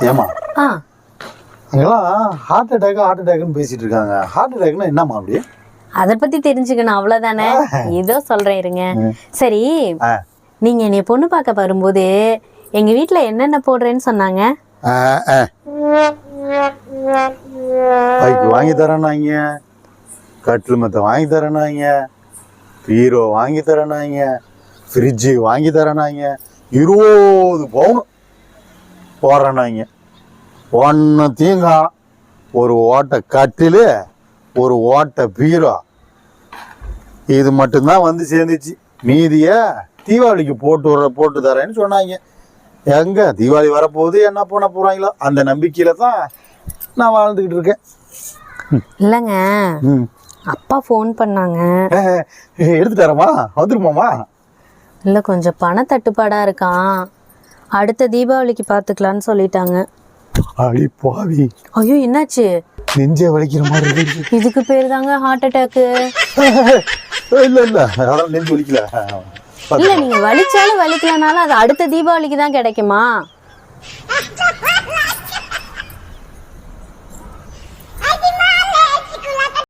ஏமா ஆ. அங்கெல்லாம் heart attack heart அட்டாக்னு பேசிட்டு இருக்காங்க. ஹார்ட் அட்டாக்னா என்னம்மா அப்படி? அதை பத்தி தெரிஞ்சுக்கணும் அவ்வளவுதானே? இதோ சொல்றேன் இருங்க. சரி. நீங்க என்னைய பொண்ணு பார்க்க வரும்போது எங்க வீட்ல என்னென்ன போடுறேன்னு சொன்னாங்க? பைக் வாங்கி தரேனாங்க கட்டில் மெத்த வாங்கி தரேனாங்க பீரோ வாங்கி தரேனாங்க ஃப்ரிட்ஜு வாங்கி தரேனாங்க இருபது பவுன். போடுறேனாங்க ஒன்றத்தையும் காணும் ஒரு ஓட்டை கட்டில் ஒரு ஓட்டை பீரோ. இது மட்டும்தான் வந்து சேர்ந்துச்சு. மீதிய தீபாவளிக்கு போட்டு வர போட்டு தரேன்னு சொன்னாங்க. எங்க தீபாவளி வரப்போகுது என்ன பண்ண போறாங்களோ அந்த நம்பிக்கையில தான் நான் வாழ்ந்துக்கிட்டு இருக்கேன். இல்லைங்க. அப்பா ஃபோன் பண்ணாங்க. எடுத்து தரமா வந்துருமாமா இல்லை கொஞ்சம் பண தட்டுப்பாடா இருக்கான். அடுத்த தீபாவளிக்கு பார்த்துக்கலான்னு சொல்லிட்டாங்க. அடி பாவி. ஐயோ என்னாச்சு? நெஞ்சே வலிக்கிற மாதிரி இருக்கு. இதுக்கு பேர் தாங்க ஹார்ட் அட்டாக்கு இல்ல இல்ல. அதெல்லாம் நெஞ்சு வலிக்கல. இல்ல நீங்க வலிச்சாலும் வலிக்கலனாலும் அது அடுத்த தீபாவளிக்கு தான் கிடைக்குமா?